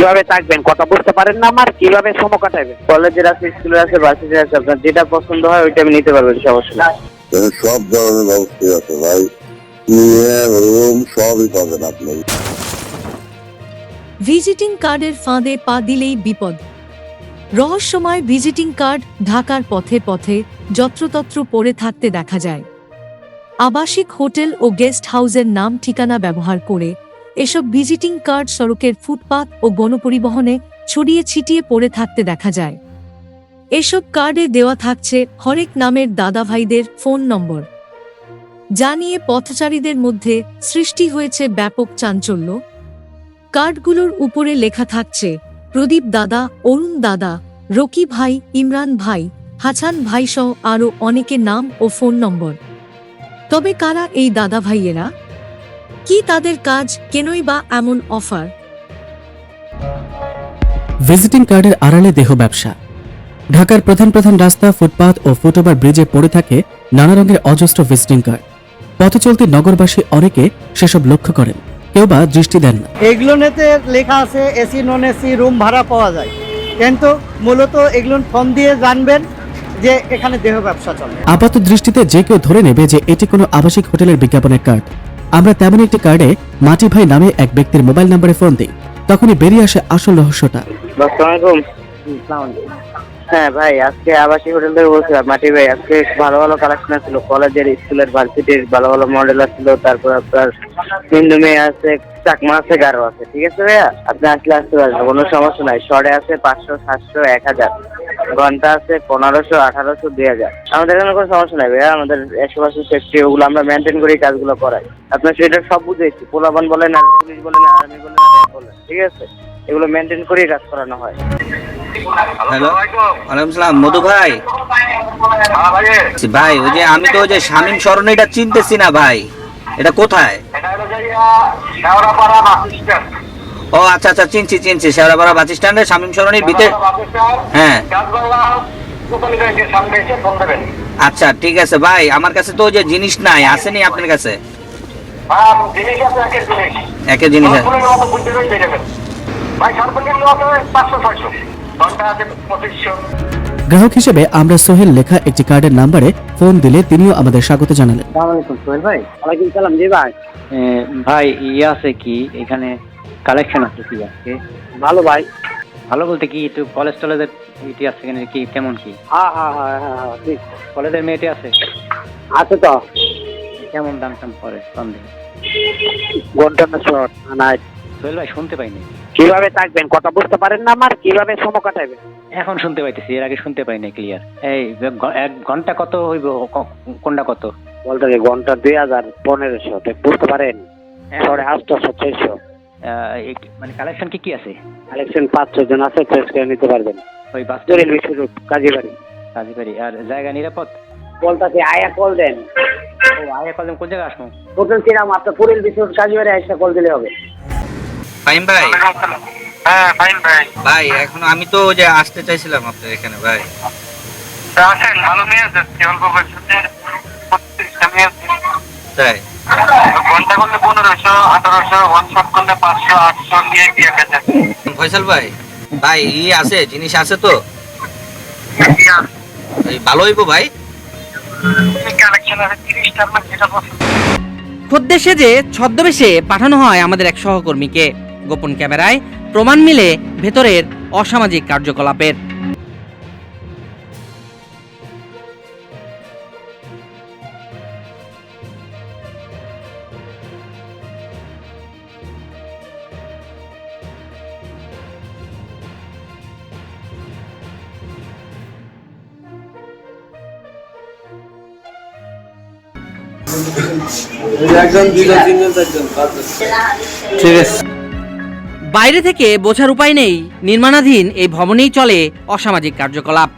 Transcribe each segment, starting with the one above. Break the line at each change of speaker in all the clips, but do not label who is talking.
কীভাবে থাকবেন? কথা বুঝতে পারেন না আমার কীভাবে সময় কাটাবেন? কলেজের আছে স্কুলের আছে ভার্সিটির আছে আপনার যেটা পছন্দ হয় ওইটা আমি নিতে পারবেন সমস্যা
সব ধরনের ব্যবস্থাই আছে ভাই। রুম সবই পাবেন আপনি।
ভিজিটিং কার্ডের ফাঁদে পা দিলেই বিপদ। রহস্যময় ভিজিটিং কার্ড ঢাকার পথে পথে যত্রতত্র পড়ে থাকতে দেখা যায়। আবাসিক হোটেল ও গেস্ট হাউসের নাম ঠিকানা ব্যবহার করে এসব ভিজিটিং কার্ড সড়কের ফুটপাত ও গণপরিবহনে ছড়িয়ে ছিটিয়ে পড়ে থাকতে দেখা যায়। এসব কার্ডে দেওয়া থাকছে হরেক নামের দাদাভাইদের ফোন নম্বর। যা নিয়ে পথচারীদের মধ্যে সৃষ্টি হয়েছে ব্যাপক চাঞ্চল্য। কার্ডগুলোর উপরে লেখা থাকছে, প্রদীপ দাদা, অরুণ দাদা, রকি ভাই, ইমরান ভাই, হাছান ভাই সহ আরও অনেকের নাম ও ফোন নম্বর। তবে কারা এই দাদা ভাইয়েরা কি তাদের কাজ কেনই বা এমন অফার?
ভিজিটিং কার্ডের আড়ালে দেহ ব্যবসা। ঢাকার প্রধান প্রধান রাস্তা ফুটপাত ও ফুটওভার ব্রিজে পড়ে থাকে নানা রঙের অজস্র ভিজিটিং কার্ড। পথ চলতি নগরবাসী অনেকে সেসব লক্ষ্য করেন কেউ বা দৃষ্টি দেন না।
এগুলোতে লেখা আছে এসি নন এসি রুম ভাড়া পাওয়া যায়। কিন্তু মূলত এগুলো ফোন দিয়ে জানবেন যে এখানে দেহ ব্যবসা চলে।
আপাত দৃষ্টিতে যে কেউ ধরে নেবে যে এটি কোনো আবাসিক হোটেলের বিজ্ঞাপনের কার্ড। আমরা তেমন একটি কার্ডে মাটি ভাই নামে এক ব্যক্তির মোবাইল নম্বরে ফোন দিই। তখনই বেরিয়ে আসে আসল রহস্যটা।
হ্যাঁ ভাই আজকে আবাসিক হোটেল থেকে বলছিলাম মাটি ভাই আজকে ভালো ভালো কালেকশন ছিল। কলেজের স্কুলের ভার্সিটির ভালো ভালো মডেল ছিল তারপর আপনার হিন্দু মেয়ে আছে চাকমা আছে গারো আছে। ঠিক আছে ভাইয়া? আপনি আসলে আসতে পারবেন কোনো সমস্যা নাই। শর্টে আছে পাঁচশো সাতশো এক হাজার। ঘণ্টা আছে পনেরোশো আঠারোশো দুই হাজার। আমাদের এখানে কোনো সমস্যা নাই ভাইয়া আমাদের একশো পার্সেন্ট সেফটি ওগুলো আমরা মেনটেন করে কাজগুলো করাই। আপনার সেটা সব বুঝেছি পোলাবান বলেন আর পুলিশ বলেন আর আর্মি বলেন আর বলেন ঠিক আছে? এগুলো মেনটেন করেই কাজ করানো হয়।
হ্যালো ওয়ালাইকুম সালাম মধু ভাই। ভাই ওই যে আমি তো ওই যে শামীম স্মরণ এটা চিনতেছি না ভাই। এটা কোথায়? ও আচ্ছা আচ্ছা চিনছি চিনছি। শেওড়াপাড়া বাস স্ট্যান্ডে শামীম স্মরণের ভিতরে হ্যাঁ। আচ্ছা ঠিক আছে ভাই আমার কাছে তো যে জিনিস নাই আসেনি আপনার কাছে? জিনিস
গ্রাহক হিসেবে আমরা সোহেল লেখা একটি কার্ডের নাম্বারে ফোন দিলে তিনিও আমাদের স্বাগত জানালেন।
সোহেল ভাই। ওয়ালাইকুম সালাম জি ভাই।
ভাই ইয়ে আছে কি? এখানে কালেকশন আছে কি আজকে
ভালো ভাই।
ভালো বলতে কি একটু কলেজ টলেজের ইটি আছে কি কেমন কি?
হ্যাঁ হ্যাঁ হ্যাঁ হ্যাঁ হ্যাঁ ঠিক।
কলেজের মেয়েটি আছে?
আছে তো।
কেমন দাম টাম পরে সন্দেহ
ঘণ্টা না শর্ট নাই।
সোহেল ভাই শুনতে পাইনি।
কীভাবে থাকবেন? কথা বুঝতে পারেন না আমার কীভাবে সময় কাটাবেন
এখন শুনতে পাইতেছি এর আগে শুনতে পাইনি ক্লিয়ার এই এক ঘণ্টা কত হইব কোনটা কত?
বলতে ঘণ্টা দুই হাজার পনেরোশো বুঝতে পারেন? সাড়ে আটশোশো ছয়শো।
মানে কালেকশন কি কি আছে?
কালেকশন পাঁচ ছয় জন আছে করে নিতে পারবেন।
ওই বাস
রোড কাজীবাড়ি।
কাজীবাড়ি। আর জায়গা নিরাপদ?
বলতাছি আয়া কল দেন।
ও আগে কলেজ কোন জায়গায় আসব?
হোটেল আপনার পুরিল কাজীবাড়ি আইসা কল দিলে হবে।
ভাই?
হ্যাঁ ফাইন ভাই।
ভাই এখন আমি তো যে আসতে চাইছিলাম আপনার এখানে ভাই।
তা আসেন ভালো অল্প বয়সে।
তাই?
ঘণ্টা করলে পনেরোশো আঠারোশো ওয়ান শট করলে পাঁচশো আটশো নিয়ে কি এক হাজার
ফয়সাল ভাই ভাই ই আছে জিনিস আছে তো? ভালো হইবো ভাই?
খদ্দের সেজে ছদ্মবেশে পাঠানো হয় আমাদের এক সহকর্মীকে। গোপন ক্যামেরায় প্রমাণ মিলে ভেতরের অসামাজিক কার্যকলাপের।
ঠিক আছে।
বাইরে থেকে বোঝার উপায় নেই। নির্মাণাধীন এই ভবনেই চলে অসামাজিক কার্যকলাপ।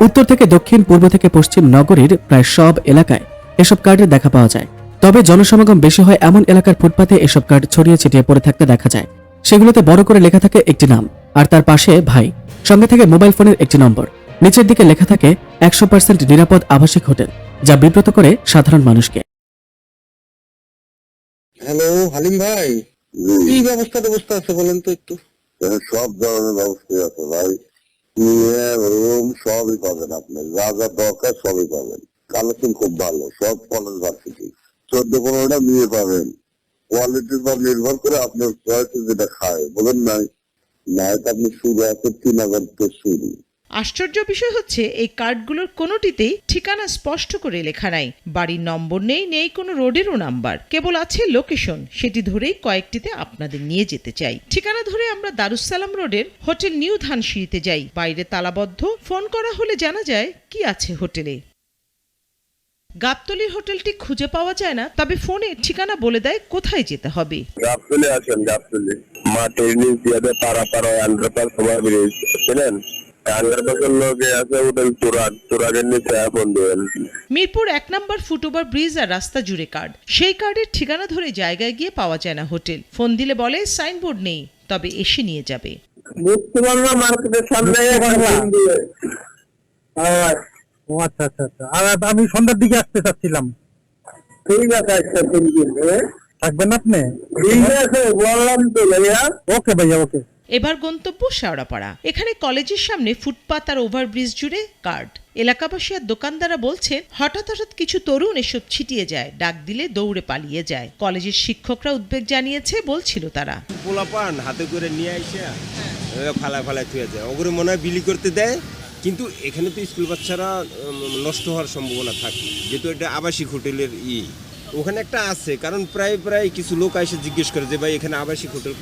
উত্তর থেকে দক্ষিণ পূর্ব থেকে পশ্চিম নগরীর প্রায় সব এলাকায় এসব কার্ডের দেখা পাওয়া যায়। তবে জনসমাগম বেশি হয় এমন এলাকার ফুটপাতে এসব কার্ড ছড়িয়ে ছিটিয়ে পড়ে থাকতে দেখা যায়। সেগুলোতে বড় করে লেখা থাকে একটি নাম আর তার পাশে ভাই। সঙ্গে থাকে মোবাইল ফোনের একটি নম্বর। নিচের দিকে লেখা থাকে একশো পার্সেন্ট নিরাপদ আবাসিক হোটেল। যা বিব্রত করে সাধারণ মানুষকে।
হ্যালো হালিম ভাই। কি ব্যবস্থা ব্যবস্থা আছে বলেন তো একটু? সব ধরনের ব্যবস্থাই আছে ভাই। রুম সবই পাবেন আপনি। যা যা দরকার সবই পাবেন। কালেকশন খুব ভালো সব কলেজ ভার্সিটি চোদ্দ পনেরোটা নিয়ে পাবেন। কোয়ালিটির উপর নির্ভর করে আপনার চয়েসে যেটা খায়। বলেন নাই নাই তো আপনি শুরু আছে তিন হাজার শুরু।
আশ্চর্য বিষয় হচ্ছে, এই কার্ডগুলোর কোনোটিতেই ঠিকানা স্পষ্ট করে লেখা নাই। বাড়ির নম্বর নেই নেই কোনো রোডেরও নাম্বার। কেবল আছে লোকেশন, সেটি ধরেই কয়েকটিতে আপনাদের নিয়ে যেতে চাই। ঠিকানা ধরে আমরা দারুসালাম রোডের হোটেল নিউ ধানসিঁড়িতে যাই। বাইরে তালাবদ্ধ, ফোন করা হলে জানা যায় কি আছে হোটেলে। গাবতলির হোটেলটি খুঁজে পাওয়া যায় না, তবে ফোনে ঠিকানা বলে দেয় কোথায় যেতে হবে।
গাবতলি আসেন, গাবতলি। মাটির নিচ দিয়ে পাড়া পাড়া আন্ডারপাস ব্রিজ লোকে আছে নিচে ফোন দেবেন
মিরপুর এক নম্বর ফুটওভার ব্রিজ আর রাস্তা জুড়ে কার্ড সেই কার্ডের ঠিকানা ধরে জায়গায় গিয়ে পাওয়া যায় না হোটেল। ফোন দিলে বলে সাইনবোর্ড নেই তবে এসে নিয়ে যাবে।
মার্কেটের সামনে
আচ্ছা আচ্ছা আচ্ছা। আর আমি সন্ধ্যার দিকে আসতে চাচ্ছিলাম।
ঠিক আছে আচ্ছা
থাকবেন আপনি?
ঠিক আছে বললাম তো ভাইয়া।
ওকে ভাইয়া ওকে।
এবার গন্তব্য শেওড়াপাড়া। এখানে কলেজের সামনে ফুটপাত আর ওভারব্রিজ জুড়ে কার্ড। এলাকাবাসী আর দোকানদাররা বলছেন, হঠাৎ হঠাৎ কিছু তরুণ এসব ছিটিয়ে যায়, ডাক দিলে দৌড়ে পালিয়ে যায়। কলেজের শিক্ষকরা উদ্বেগ জানিয়েছে বলছিল তারা।
পোলাপান, হাতে করে নিয়ে আইসা ফালায় ফালায় থুয়ে যায়। ওগুলো মনে হয় বিলি করতে দেয়, কিন্তু এখানে তো স্কুল বাচ্চারা নষ্ট হওয়ার সম্ভাবনা থাকে। যেহেতু এটা আবাসিক হোটেলের ই। ওখানে একটা আছে, কারণ প্রায় প্রায় কিছু লোক এসে জিজ্ঞেস করে যে, ভাই, এখানে আবাসিক হোটেল